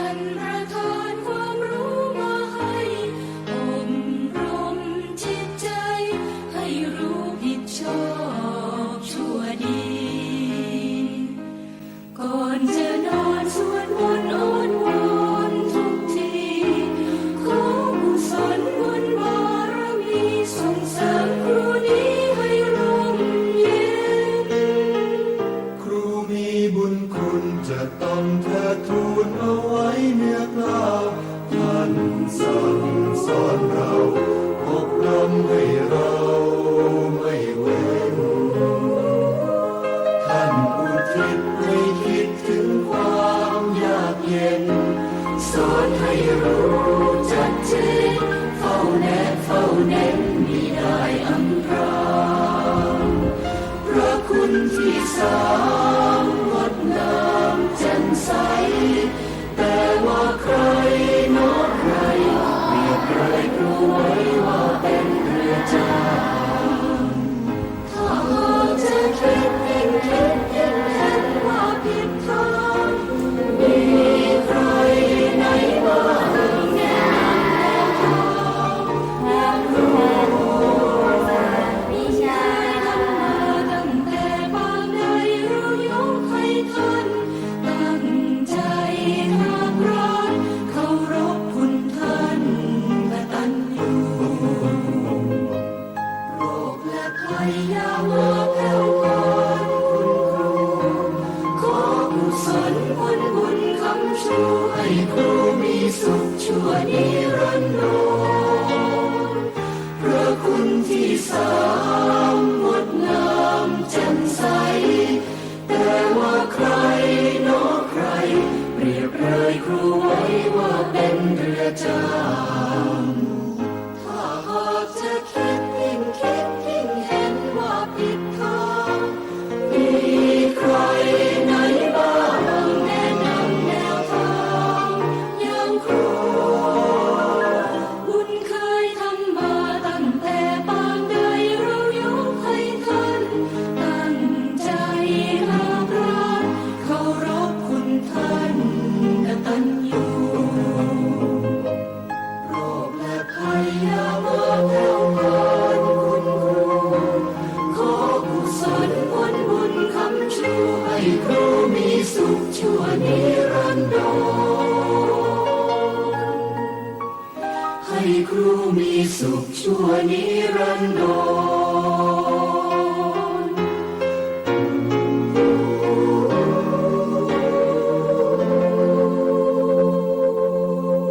sunrise. องเธอทูลเอาไว้เนื้อกล้าท่านสั่งสอนเราอบรมให้เราไม่เว้นท่านอุทิศไม่คิดถึงความยากเย็น สอนให้รู้จักเจนเฝ้าแนบเฝ้าเน้นมีได้อำนราพระคุณที่สา สุขชั่วนิรันดรพระคุณที่สามงดงามแจ่มใส แต่ว่าใครโน้ใคร เปรียบเลยครูไว้ว่าเป็นเรือจา ให้